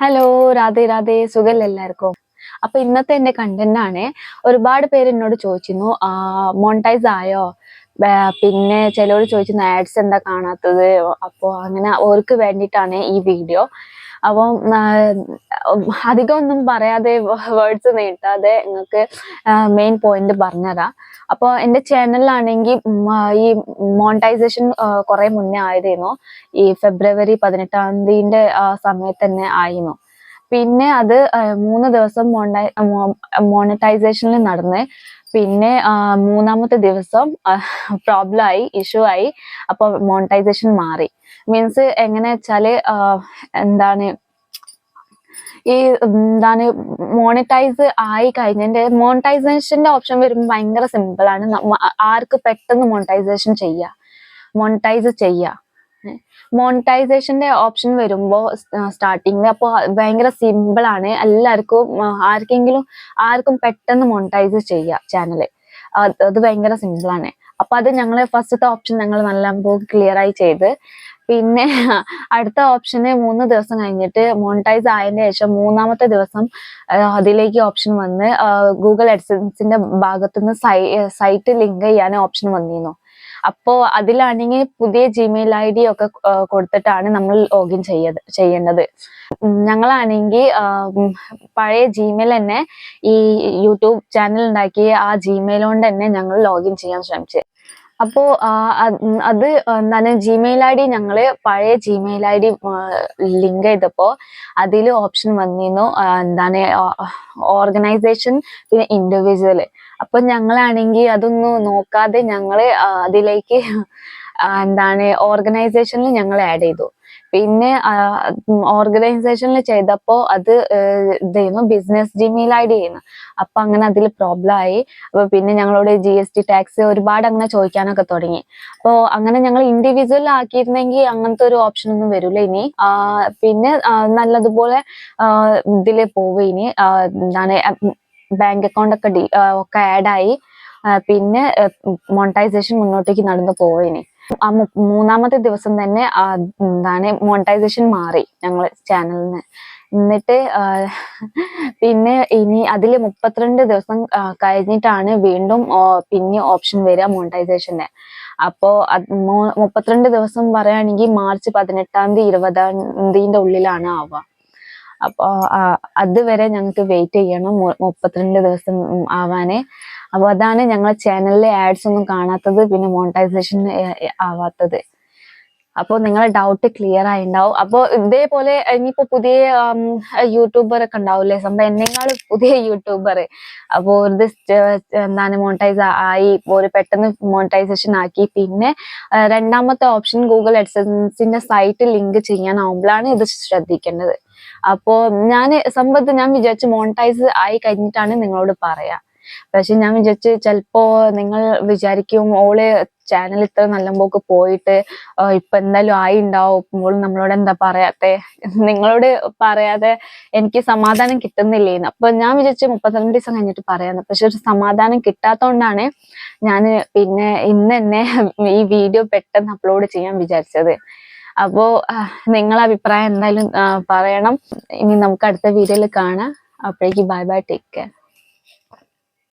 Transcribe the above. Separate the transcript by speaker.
Speaker 1: Hello Radhe Radhe. സുഖല്ല എല്ലാവർക്കും? അപ്പൊ ഇന്നത്തെ എന്റെ കണ്ടന്റ് ആണ്. ഒരുപാട് പേര് എന്നോട് ചോദിച്ചിരുന്നു മോണിറ്റൈസ് ആയോ? പിന്നെ ചിലവർ ചോദിച്ചിരുന്നു ആഡ്സ് എന്താ കാണാത്തത്? അപ്പോൾ അങ്ങനെ അവർക്ക് വേണ്ടിയിട്ടാണ് ഈ വീഡിയോ അപ്പം അധികം ഒന്നും പറയാതെ വേർഡ്സ് നീട്ടാതെ നിങ്ങൾക്ക് മെയിൻ പോയിന്റ് പറഞ്ഞതാ. അപ്പോൾ എന്റെ ചാനലിലാണെങ്കിൽ ഈ മോണിറ്റൈസേഷൻ കുറെ മുന്നേ ആയതായിരുന്നു ഈ ഫെബ്രുവരി പതിനെട്ടാം തീയതിന്റെ ആ സമയത്ത് തന്നെ ആയിരുന്നു. പിന്നെ അത് മൂന്ന് ദിവസം മോണിറ്റൈസേഷനിൽ നടന്ന് പിന്നെ മൂന്നാമത്തെ ദിവസം പ്രോബ്ലം ആയി ഇഷ്യൂ ആയി അപ്പൊ മോണിറ്റൈസേഷൻ മാറി. മീൻസ് എങ്ങനെ വെച്ചാൽ എന്താണ് ഈ എന്താണ് മോണിറ്റൈസ് ആയി കഴിഞ്ഞതിന്റെ മോണിറ്റൈസേഷന്റെ ഓപ്ഷൻ വരുമ്പോൾ ഭയങ്കര സിമ്പിൾ ആണ്. ആർക്ക് പെട്ടെന്ന് മോണിറ്റൈസേഷൻ ചെയ്യാം. മോണിറ്റൈസ് ചെയ്യാം. മോണിറ്റൈസേഷന്റെ ഓപ്ഷൻ വരുമ്പോൾ സ്റ്റാർട്ടിങ്ങിൽ അപ്പോൾ ഭയങ്കര സിമ്പിൾ ആണ്. എല്ലാവർക്കും ആർക്കെങ്കിലും ആർക്കും പെട്ടെന്ന് മോണിറ്റൈസ് ചെയ്യാം ചാനൽ അത് ഭയങ്കര സിമ്പിൾ ആണ്. അപ്പൊ അത് ഞങ്ങൾ ഫസ്റ്റത്തെ ഓപ്ഷൻ ഞങ്ങൾ നല്ല ക്ലിയർ ആയി ചെയ്ത്. പിന്നെ അടുത്ത ഓപ്ഷന് മൂന്ന് ദിവസം കഴിഞ്ഞിട്ട് മോണിറ്റൈസ് ആയതിനു ശേഷം മൂന്നാമത്തെ ദിവസം അതിലേക്ക് ഓപ്ഷൻ വന്ന് ഗൂഗിൾ അഡ്സൻസിന്റെ ഭാഗത്തുനിന്ന് സൈറ്റ് ലിങ്ക് ചെയ്യാൻ ഓപ്ഷൻ വന്നിരുന്നു. അപ്പോ അതിലാണെങ്കിൽ പുതിയ ജിമെയിൽ ഐ ഡി ഒക്കെ കൊടുത്തിട്ടാണ് നമ്മൾ ലോഗിൻ ചെയ്യത് ചെയ്യേണ്ടത്. ഞങ്ങളാണെങ്കിൽ പഴയ ജിമെയിൽ തന്നെ ഈ യൂട്യൂബ് ചാനൽ ഉണ്ടാക്കി ആ ജിമെയിൽ കൊണ്ട് തന്നെ ഞങ്ങൾ ലോഗിൻ ചെയ്യാൻ ശ്രമിച്ചത് അപ്പോ അത് എന്താണ് ജിമെയിൽ ഐ ഡി ഞങ്ങൾ പഴയ ജിമെയിൽ ഐ ഡി ലിങ്ക് ചെയ്തപ്പോ അതിൽ ഓപ്ഷൻ വന്നിരുന്നു എന്താണ് ഓർഗനൈസേഷൻ പിന്നെ ഇൻഡിവിജ്വൽ അപ്പൊ ഞങ്ങളാണെങ്കിൽ അതൊന്നും നോക്കാതെ ഞങ്ങൾ അതിലേക്ക് എന്താണ് ഓർഗനൈസേഷനിൽ ഞങ്ങൾ ആഡ് ചെയ്തു. പിന്നെ ഓർഗനൈസേഷനിൽ ചെയ്തപ്പോ അത് ചെയ്യുന്നു ബിസിനസ് ജിമെയിൽ ആയിരുന്നു അപ്പൊ അങ്ങനെ അതിൽ പ്രോബ്ലം ആയി. അപ്പൊ പിന്നെ ഞങ്ങളോട് ജി എസ് ടി ടാക്സ് ഒരുപാട് അങ്ങനെ ചോദിക്കാനൊക്കെ തുടങ്ങി. അപ്പോ അങ്ങനെ ഞങ്ങൾ ഇൻഡിവിജ്വൽ ആക്കിയിരുന്നെങ്കിൽ അങ്ങനത്തെ ഒരു ഓപ്ഷൻ ഒന്നും വരില്ല ഇനി. പിന്നെ നല്ലതുപോലെ ഇതിൽ ഇതിൽ പോവും ഇനി. എന്താണ് ബാങ്ക് അക്കൗണ്ട് ഒക്കെ ഒക്കെ ആഡായി പിന്നെ മോണിറ്റൈസേഷൻ മുന്നോട്ടേക്ക് നടന്നു പോവുക ഇനി. ആ മൂന്നാമത്തെ ദിവസം തന്നെ എന്താണ് മോണിറ്റൈസേഷൻ മാറി ഞങ്ങൾ ചാനലിൽ നിന്ന് എന്നിട്ട് പിന്നെ ഇനി അതിൽ മുപ്പത്തിരണ്ട് ദിവസം കഴിഞ്ഞിട്ടാണ് വീണ്ടും പിന്നെ ഓപ്ഷൻ വരിക മോണിറ്റൈസേഷന്റെ അപ്പോ അത് മുപ്പത്തിരണ്ട് ദിവസം പറയുകയാണെങ്കിൽ മാർച്ച് പതിനെട്ടാം തീയതി ഇരുപതാം തീയതിന്റെ ഉള്ളിലാണ് ആവുക. അപ്പോൾ അതുവരെ ഞങ്ങൾക്ക് വെയിറ്റ് ചെയ്യണം മുപ്പത്തിരണ്ട് ദിവസം ആവാന്. അപ്പൊ അതാണ് ഞങ്ങളെ ചാനലിലെ ആഡ്സ് ഒന്നും കാണാത്തത് പിന്നെ മോണിറ്റൈസേഷൻ ആവാത്തത്. അപ്പോൾ നിങ്ങളെ ഡൗട്ട് ക്ലിയർ ആയിണ്ടാവും. അപ്പോൾ ഇതേപോലെ ഇനിയിപ്പോ പുതിയ യൂട്യൂബർ ഒക്കെ ഉണ്ടാവില്ലേ സംഭവം എന്നെക്കാളും പുതിയ യൂട്യൂബർ അപ്പോൾ ഒരു എന്താണ് മോണിറ്റൈസ് ആയി ഒരു പെട്ടെന്ന് മോണിറ്റൈസേഷൻ ആക്കി. പിന്നെ രണ്ടാമത്തെ ഓപ്ഷൻ ഗൂഗിൾ അഡ്സൻസിന്റെ സൈറ്റ് ലിങ്ക് ചെയ്യാനാവുമ്പോഴാണ് ഇത് ശ്രദ്ധിക്കേണ്ടത്. അപ്പോ ഞാൻ സംഭവത്ത് ഞാൻ വിചാരിച്ചു മോണിറ്റൈസ് ആയി കഴിഞ്ഞിട്ടാണ് നിങ്ങളോട് പറയാ. പക്ഷെ ഞാൻ വിചാരിച്ചു ചിലപ്പോ നിങ്ങൾ വിചാരിക്കും ഓൾ ചാനൽ ഇത്ര നല്ല പോക്ക് പോയിട്ട് ഇപ്പൊ എന്തായാലും ആയി ഉണ്ടാവും ഓൾ നമ്മളോട് എന്താ പറയാത്തെ? നിങ്ങളോട് പറയാതെ എനിക്ക് സമാധാനം കിട്ടുന്നില്ലേന്ന്. അപ്പൊ ഞാൻ വിചാരിച്ചു മുപ്പത്തിരണ്ട് ദിവസം കഴിഞ്ഞിട്ട് പറയാന്ന്. പക്ഷെ ഒരു സമാധാനം കിട്ടാത്തോണ്ടാണ് ഞാൻ പിന്നെ ഇന്ന് തന്നെ ഈ വീഡിയോ പെട്ടെന്ന് അപ്ലോഡ് ചെയ്യാൻ വിചാരിച്ചത്. അപ്പോ നിങ്ങളെ അഭിപ്രായം എന്തായാലും പറയണം. ഇനി നമുക്ക് അടുത്ത വീഡിയോയിൽ കാണാം. അപ്പോഴേക്ക് ബൈ ബൈ ടേക്ക് കെയർ